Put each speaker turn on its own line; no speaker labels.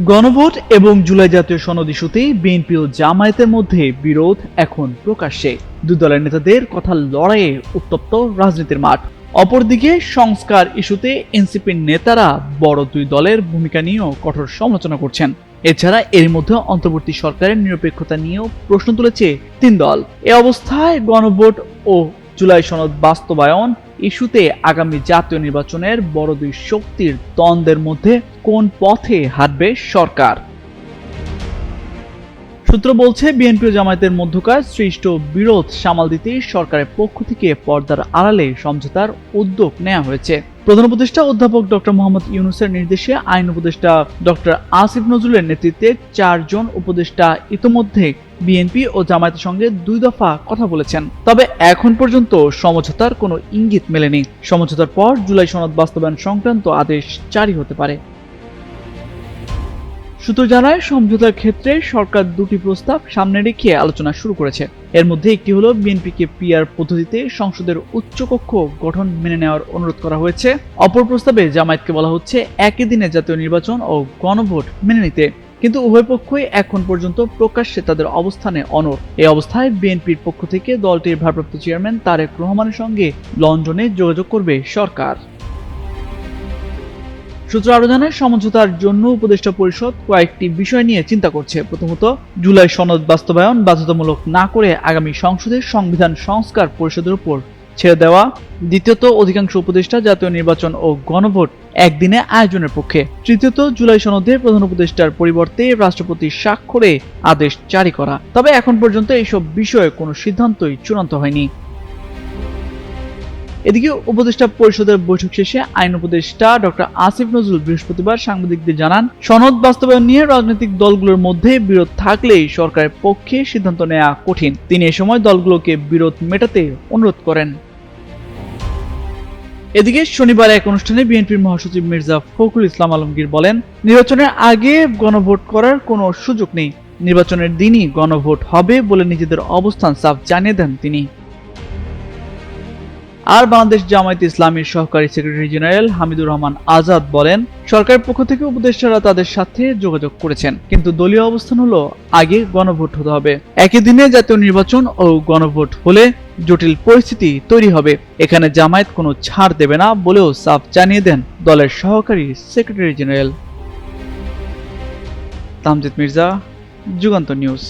গণভোট এবং জুলাই জাতীয় সনদ ইস্যুতে বিএনপি ও জামায়াতের মধ্যে বিরোধ এখন প্রকাশ্যে। দুই দলের নেতাদের কথা লড়াইয়ে উত্তপ্ত রাজনীতির মাঠ। অপরদিকে সংস্কার ইস্যুতে এনসিপির নেতারা বড় দুই দলের ভূমিকা নিয়েও কঠোর সমালোচনা করছেন। এছাড়া এর মধ্যে অন্তর্বর্তী সরকারের নিরপেক্ষতা নিয়েও প্রশ্ন তুলেছে তিন দল। এ অবস্থায় গণভোট ও জুলাই সনদ বাস্তবায়ন ইস্যুতে আগামী জাতীয় নির্বাচনের বড় দুই শক্তির দ্বন্দ্বের মধ্যে কোন পথে হাঁটবে সরকার? সূত্র বলছে, বিএনপি ও জামায়াতের মধ্যকার সৃষ্ট বিরোধ সামাল দিতে সরকারের পক্ষ থেকে পর্দার আড়ালে সমঝোতার উদ্যোগ নেওয়া হয়েছে। প্রধান উপদেষ্টা অধ্যাপক ডক্টর মোহাম্মদ ইউনুসের নির্দেশে আইন উপদেষ্টা ডক্টর আসিফ নজরুলের নেতৃত্বে চারজন উপদেষ্টা ইতোমধ্যে বিএনপি ও জামায়াতের সঙ্গে দুই দফা কথা বলেছেন। তবে এখন পর্যন্ত সমঝোতার কোনো ইঙ্গিত মেলেনি। সমঝোতার পর জুলাই সনদ বাস্তবায়ন সংক্রান্ত আদেশ জারি হতে পারে। সূত্র জানায়, সমঝোতার ক্ষেত্রে সরকার দুটি প্রস্তাব সামনে রেখে আলোচনা শুরু করেছে। এর মধ্যে একটি হলো, বিএনপিকে পিআর পদ্ধতিতে সংসদের উচ্চকক্ষ গঠন মেনে নেওয়ার অনুরোধ করা হয়েছে। অপর প্রস্তাবে জামায়াতকে বলা হচ্ছে, একই দিনে জাতীয় নির্বাচন ও গণভোট মেনে নিতে। কিন্তু উভয় পক্ষই এখন পর্যন্ত প্রকাশ্যে তাদের অবস্থানে অনর এই অবস্থায় বিএনপির পক্ষ থেকে দলটির ভারপ্রাপ্ত চেয়ারম্যান তারেক রহমানের সঙ্গে লন্ডনে যোগাযোগ করবে সরকার। সূত্র আরও জানায় সমঝোতার জন্য উপদেষ্টা পরিষদ কয়েকটি বিষয় নিয়ে চিন্তা করছে। প্রথমত, জুলাই সনদ বাস্তবায়ন বাধ্যতামূলক না করে আগামী সংসদের সংবিধান সংস্কার পরিষদের উপর ছেড়ে দেওয়া। দ্বিতীয়ত, অধিকাংশ উপদেষ্টা জাতীয় নির্বাচন ও গণভোট একদিনে আয়োজনের পক্ষে। তৃতীয়ত, জুলাই সনদে প্রধান উপদেষ্টার পরিবর্তে রাষ্ট্রপতি স্বাক্ষরে আদেশ জারি করা। তবে এখন পর্যন্ত এইসব বিষয়ে কোনো সিদ্ধান্তই চূড়ান্ত হয়নি। এদিকে উপদেষ্টা পরিষদের বৈঠক শেষে আইন উপদেষ্টা ডক্টর আসিফ নজরুল বৃহস্পতিবার সাংবাদিকদের জানান, সনদ বাস্তবায়ন নিয়ে রাজনৈতিক দলগুলোর মধ্যে বিরোধ থাকলেই সরকারের পক্ষে সিদ্ধান্ত নেওয়া কঠিন। তিনি এ সময় দলগুলোকে বিরোধ মেটাতে অনুরোধ করেন। এদিকে শনিবার এক অনুষ্ঠানে বিএনপির মহাসচিব মির্জা ফখরুল ইসলাম আলমগীর বলেন, নির্বাচনের আগে গণভোট করার কোনো সুযোগ নেই। নির্বাচনের দিনই গণভোট হবে বলে নিজেদের অবস্থান সাফ জানিয়ে দেন তিনি। আর বাংলাদেশ জামায়াত ইসলামীর সহকারী সেক্রেটারি জেনারেল হামিদুর রহমান আজাদ বলেন, সরকারের পক্ষ থেকে উপদেষ্টারা তাদের সাথে যোগাযোগ করেছেন, কিন্তু দলীয় অবস্থান হলো আগে গণভোট হতে হবে। একই দিনে জাতীয় নির্বাচন ও গণভোট হলে জটিল পরিস্থিতি তৈরি হবে। এখানে জামায়াত কোনো ছাড় দেবে না বলেও সাফ জানিয়ে দেন দলের সহকারী secretary general. Tamjid Mirza, Jugantor news.